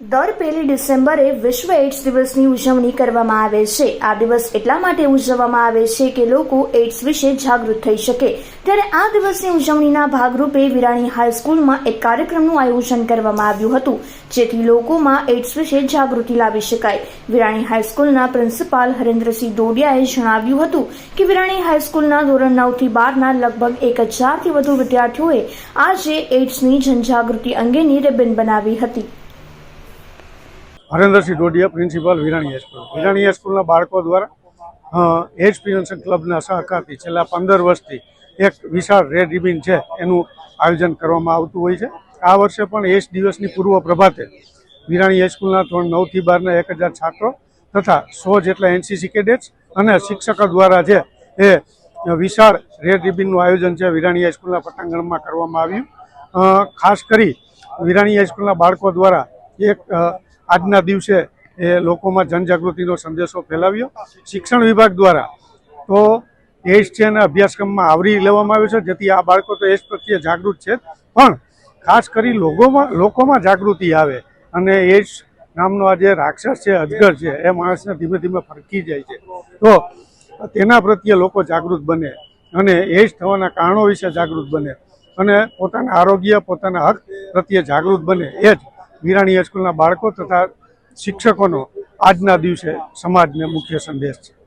દર પહેલી ડિસેમ્બરે વિશ્વ એઇડ્સ દિવસની ઉજવણી કરવામાં આવે છે. આ દિવસ એટલા માટે ઉજવવામાં આવે છે કે લોકો એઇડ્સ વિશે જાગૃત થઈ શકે. ત્યારે આ દિવસની ઉજવણીના ભાગરૂપે વિરાણી હાઈસ્કૂલમાં એક કાર્યક્રમનું આયોજન કરવામાં આવ્યું હતું, જેથી લોકોમાં એઇડ્સ વિશે જાગૃતિ લાવી શકાય. વિરાણી હાઈસ્કૂલના પ્રિન્સિપાલ હરેન્દ્રસિંહ ડોડિયાએ જણાવ્યું હતું કે વિરાણી હાઈસ્કૂલના ધોરણ નવથી બારના લગભગ એક હજારથી વધુ વિદ્યાર્થીઓએ આજે એઇડ્સની જનજાગૃતિ અંગેની રિબન બનાવી હતી. Harendrasinh Dodiya, principal Virani high school Virani હાઈસ્કૂલના બાળકો દ્વારા એજ પ્રિવેન્શન ક્લબના સહકારથી છેલ્લા પંદર વર્ષથી એક વિશાળ રેડ રિબિન છે એનું આયોજન કરવામાં આવતું હોય છે. આ વર્ષે પણ એજ દિવસની પૂર્વ પ્રભાતે વિરાણી હાઈસ્કૂલના ધોરણ નવથી બારના એક હજાર છાત્રો તથા સો જેટલા એનસીસી કેડેટ્સ અને શિક્ષકો દ્વારા છે એ વિશાળ રેડ રિબિનનું આયોજન છે વિરાણી હાઈસ્કૂલના પટાંગણમાં કરવામાં આવ્યું. ખાસ કરી વિરાણી હાઈસ્કૂલના બાળકો દ્વારા એક આજના દિવસે એ લોકોમાં જનજાગૃતિનો સંદેશો ફેલાવ્યો. શિક્ષણ વિભાગ દ્વારા તો એસ છે અને અભ્યાસક્રમમાં આવરી લેવામાં આવ્યો છે. જેથી આ બાળકો તો એજ પ્રત્યે જાગૃત છે પણ ખાસ કરી લોકોમાં લોકોમાં જાગૃતિ આવે અને એસ નામનો આ જે રાક્ષસ છે, અજગર છે, એ માણસને ધીમે ધીમે ફરકી જાય છે. તો તેના પ્રત્યે લોકો જાગૃત બને અને એજ થવાના કારણો વિશે જાગૃત બને અને પોતાના આરોગ્ય, પોતાના હક પ્રત્યે જાગૃત બને. એ જ વિરાણી હાઈસ્કૂલના બાળકો તથા શિક્ષકોનો આજના દિવસે સમાજને મુખ્ય સંદેશ છે.